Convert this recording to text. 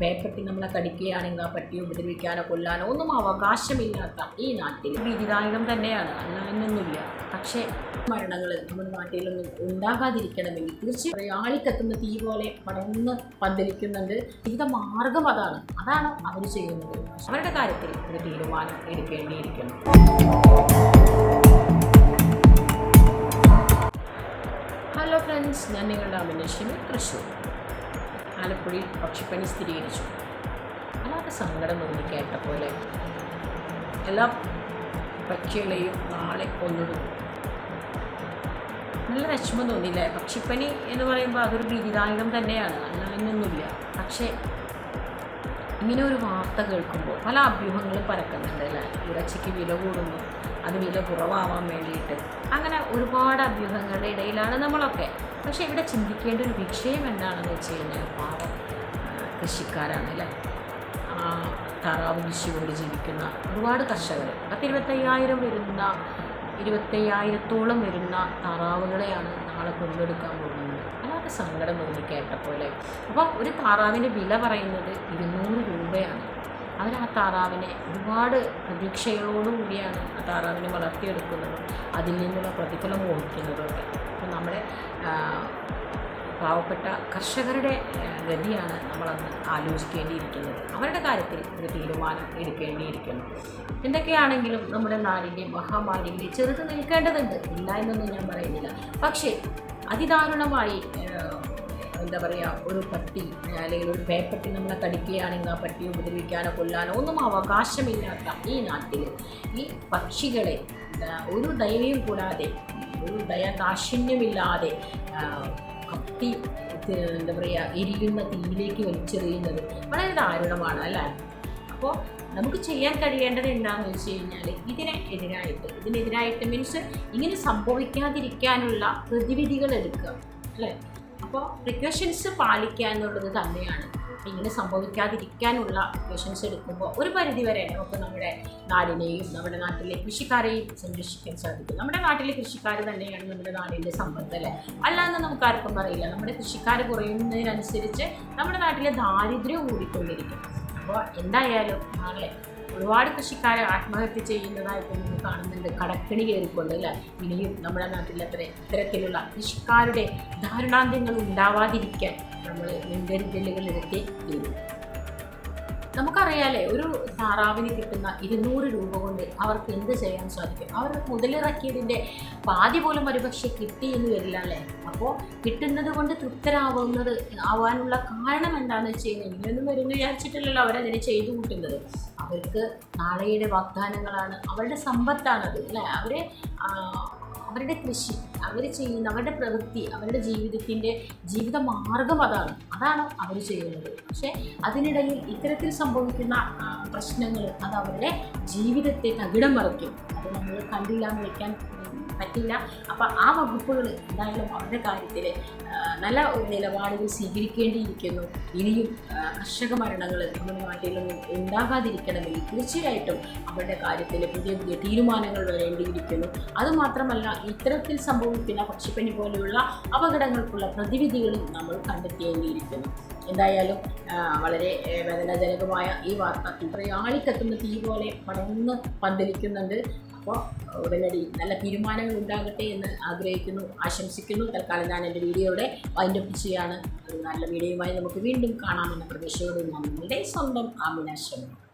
ഭയപ്പെട്ട് നമ്മളെ കടിക്കുകയാണെങ്കിൽ ആ പട്ടിയെ ഉപദ്രവിക്കാനോ കൊല്ലാനോ ഒന്നും അവകാശമില്ലാത്ത ഈ നാട്ടിൽ ഭീതിദായകം തന്നെയാണ്. അല്ലാന്നൊന്നുമില്ല പക്ഷേ മരണങ്ങൾ നമ്മുടെ നാട്ടിലൊന്നും ഉണ്ടാകാതിരിക്കണമെങ്കിൽ തീർച്ചയായും ആളിക്കത്തുന്ന തീ പോലെ പടർന്ന് പന്തലിക്കുന്നുണ്ട്. ജീവിത മാർഗം അതാണ്. അതാണ് അവർ ചെയ്യുന്നത്. അവരുടെ കാര്യത്തിൽ ഒരു തീരുമാനം എടുക്കേണ്ടിയിരിക്കുന്നു. ഹലോ ഫ്രണ്ട്സ് ഞാൻ നിങ്ങളുടെ അഭിനേഷിന് തൃശ്ശൂർ. ആലപ്പുഴയിൽ പക്ഷിപ്പനി സ്ഥിരീകരിച്ചു. അല്ലാതെ സങ്കടം തോന്നി കേട്ട പോലെ എല്ലാ പക്ഷികളെയും നാളെ കൊന്നിടും നല്ല വിഷമം തോന്നിയില്ലേ? പക്ഷിപ്പനി എന്ന് പറയുമ്പോൾ അതൊരു ഭീതിദായകം തന്നെയാണ്. അല്ല എന്നൊന്നുമില്ല പക്ഷേ ഇങ്ങനെ ഒരു വാർത്ത കേൾക്കുമ്പോൾ പല അഭ്യൂഹങ്ങളും പരക്കുന്നുണ്ട് അല്ലേ? ഇറച്ചിക്ക് വില കൂടുന്നു അത് വില കുറവാവാൻ വേണ്ടിയിട്ട്. അങ്ങനെ ഒരുപാട് അഭ്യൂഹങ്ങളുടെ ഇടയിലാണ് നമ്മളൊക്കെ. പക്ഷേ ഇവിടെ ചിന്തിക്കേണ്ട ഒരു വിഷയം എന്താണെന്ന് വെച്ച് കഴിഞ്ഞാൽ പാവം കൃഷിക്കാരാണ് അല്ലേ? താറാവ് കൃഷി കൊണ്ട് ജീവിക്കുന്ന ഒരുപാട് കർഷകർ. പത്തിരുപത്തയ്യായിരം വരുന്ന ഇരുപത്തയ്യായിരത്തോളം വരുന്ന താറാവുകളെയാണ് നാളെ കൊണ്ടെടുക്കാൻ പോകുന്നത്. അല്ലാതെ സങ്കടം തോന്നി കേട്ടപ്പോലെ അപ്പോൾ ഒരു താറാവിന്റെ വില പറയുന്നത് ഇരുന്നൂറ് രൂപയാണ്. അവർ ആ താറാവിനെ ഒരുപാട് പ്രതീക്ഷകളോടുകൂടിയാണ് ആ താറാവിനെ വളർത്തിയെടുക്കുന്നതും. അതിൽ നിന്നുള്ള പ്രതിഫലം മോഹിക്കുന്നതും ഒക്കെ. അപ്പോൾ നമ്മുടെ പാവപ്പെട്ട കർഷകരുടെ ഗതിയാണ് നമ്മളന്ന് ആലോചിക്കേണ്ടിയിരിക്കുന്നത്. അവരുടെ കാര്യത്തിൽ ഒരു തീരുമാനം എടുക്കേണ്ടിയിരിക്കുന്നു. എന്തൊക്കെയാണെങ്കിലും നമ്മുടെ നാടിന്റെ മഹാമാരിയിൽ ചെറുത്ത് നിൽക്കേണ്ടതുണ്ട്. ഇല്ല എന്നൊന്നും ഞാൻ പറയുന്നില്ല. പക്ഷേ അതിദാരുണമായി എന്താ പറയുക ഒരു പട്ടി അല്ലെങ്കിൽ ഒരു പേപ്പട്ടി നമ്മളെ കടിക്കുകയാണെങ്കിൽ ആ പട്ടി ഉപദ്രവിക്കാനോ കൊല്ലാനോ ഒന്നും അവകാശമില്ലാത്ത ഈ നാട്ടിൽ ഈ പക്ഷികളെ ഒരു ദയയും കൂടാതെ ഒരു ദയ ആ, കത്തി എന്താ പറയുക എരിയുന്ന തീയിലേക്ക് വലിച്ചെറിയുന്നത് വളരെ ദാരുണമാണ് അല്ലേ? അപ്പോൾ നമുക്ക് ചെയ്യാൻ കഴിയേണ്ടത് എന്താണെന്ന് വെച്ച് കഴിഞ്ഞാൽ ഇതിനെ എതിരായിട്ട് ഇതിനെതിരായിട്ട് മീൻസ് ഇങ്ങനെ സംഭവിക്കാതിരിക്കാനുള്ള പ്രതിവിധികൾ എടുക്കുക അല്ലേ? അപ്പോൾ പ്രിക്കോഷൻസ് പാലിക്കുക എന്നുള്ളത് തന്നെയാണ്. ഇങ്ങനെ സംഭവിക്കാതിരിക്കാനുള്ള പ്രിക്കോഷൻസ് എടുക്കുമ്പോൾ ഒരു പരിധിവരെ നമുക്ക് നമ്മുടെ നാടിനെയും നമ്മുടെ നാട്ടിലെ കൃഷിക്കാരെയും സംരക്ഷിക്കാൻ സാധിക്കും. നമ്മുടെ നാട്ടിലെ കൃഷിക്കാർ തന്നെയാണ് നമ്മുടെ നാടിന്റെ സമ്പത്ത് അല്ലേ? അല്ലാതെ നമുക്ക് ആർക്കും പറയില്ല നമ്മുടെ കൃഷിക്കാർ കുറയുന്നതിനനുസരിച്ച് നമ്മുടെ നാട്ടിലെ ദാരിദ്ര്യം കൂടിക്കൊണ്ടിരിക്കും. അപ്പോൾ എന്തായാലും നാളെ ഒരുപാട് കൃഷിക്കാർ ആത്മഹത്യ ചെയ്യുന്നതായിട്ട് നമ്മൾ കാണുന്നുണ്ട്. കടക്കണി കയറിക്കൊണ്ട് അല്ലേ? ഇനിയും നമ്മുടെ നാട്ടിൽ അത്ര ഇത്തരത്തിലുള്ള കൃഷിക്കാരുടെ ധാരണാന്ത്യങ്ങൾ ഉണ്ടാവാതിരിക്കാൻ നമ്മൾ മുൻകരുതലുകൾ ഇതൊക്കെ തീരും നമുക്കറിയാലേ ഒരു താറാവിന് കിട്ടുന്ന ഇരുന്നൂറ് രൂപ കൊണ്ട് അവർക്ക് എന്ത് ചെയ്യാൻ സാധിക്കും? അവർ മുതലിറക്കിയതിന്റെ പാതി പോലും ഒരുപക്ഷെ കിട്ടി എന്ന് വരില്ല അല്ലേ? അപ്പോൾ കിട്ടുന്നത് കൊണ്ട് തൃപ്തരാവുന്നത് ആവാനുള്ള കാരണം എന്താണെന്ന് വെച്ച് കഴിഞ്ഞാൽ ഇങ്ങനെയൊന്നും വരുമെന്ന് വിചാരിച്ചിട്ടില്ലല്ലോ അവരതിനെ ചെയ്തു കൂട്ടുന്നത്. അവർക്ക് നാളെയുടെ വാഗ്ദാനങ്ങളാണ് അവരുടെ സമ്പത്താണത് അല്ലേ? അവർ അവരുടെ കൃഷി അവർ ചെയ്യുന്ന അവരുടെ പ്രവൃത്തി അവരുടെ ജീവിതത്തിന്റെ ജീവിത മാർഗം അതാണ്. അതാണ് അവർ ചെയ്യുന്നത്. പക്ഷേ അതിനിടയിൽ ഇത്തരത്തിൽ സംഭവിക്കുന്ന പ്രശ്നങ്ങൾ അത് അവരുടെ ജീവിതത്തെ തകിടം മറിക്കും. അത് നമ്മൾ കണ്ടില്ല എന്ന് വയ്ക്കാൻ പറ്റില്ല. അപ്പം ആ വകുപ്പുകൾ എന്തായാലും അവരുടെ കാര്യത്തിൽ നല്ല നിലപാടുകൾ സ്വീകരിക്കേണ്ടിയിരിക്കുന്നു. ഇനിയും കർഷക മരണങ്ങൾ നമ്മുടെ നാട്ടിലൊന്നും ഉണ്ടാകാതിരിക്കണമെങ്കിൽ തീർച്ചയായിട്ടും അവരുടെ കാര്യത്തിൽ പുതിയ പുതിയ തീരുമാനങ്ങൾ വരേണ്ടിയിരിക്കുന്നു. അതുമാത്രമല്ല ഇത്തരത്തിൽ സംഭവിക്കുന്ന പക്ഷിപ്പനി പോലെയുള്ള അപകടങ്ങൾക്കുള്ള പ്രതിവിധികളും നമ്മൾ കണ്ടെത്തേണ്ടിയിരിക്കുന്നു എന്തായാലും വളരെ വേദനാജനകമായ ഈ വാർത്ത ആളിക്കത്തുന്ന തീ പോലെ പടർന്ന് പന്തലിക്കുന്നുണ്ട്. അപ്പോൾ ഉടനടി നല്ല തീരുമാനങ്ങൾ ഉണ്ടാകട്ടെ എന്ന് ആഗ്രഹിക്കുന്നു ആശംസിക്കുന്നു. തൽക്കാലം ഞാൻ എന്റെ വീഡിയോയുടെ വൈൻഡപ്പ് ചെയ്യാണ്. ഒരു നല്ല വീഡിയോയുമായി നമുക്ക് വീണ്ടും കാണാമെന്ന പ്രതീക്ഷയോടെ ഞാൻ നിങ്ങളുടെ സ്വന്തം ആമിനാശ്രമം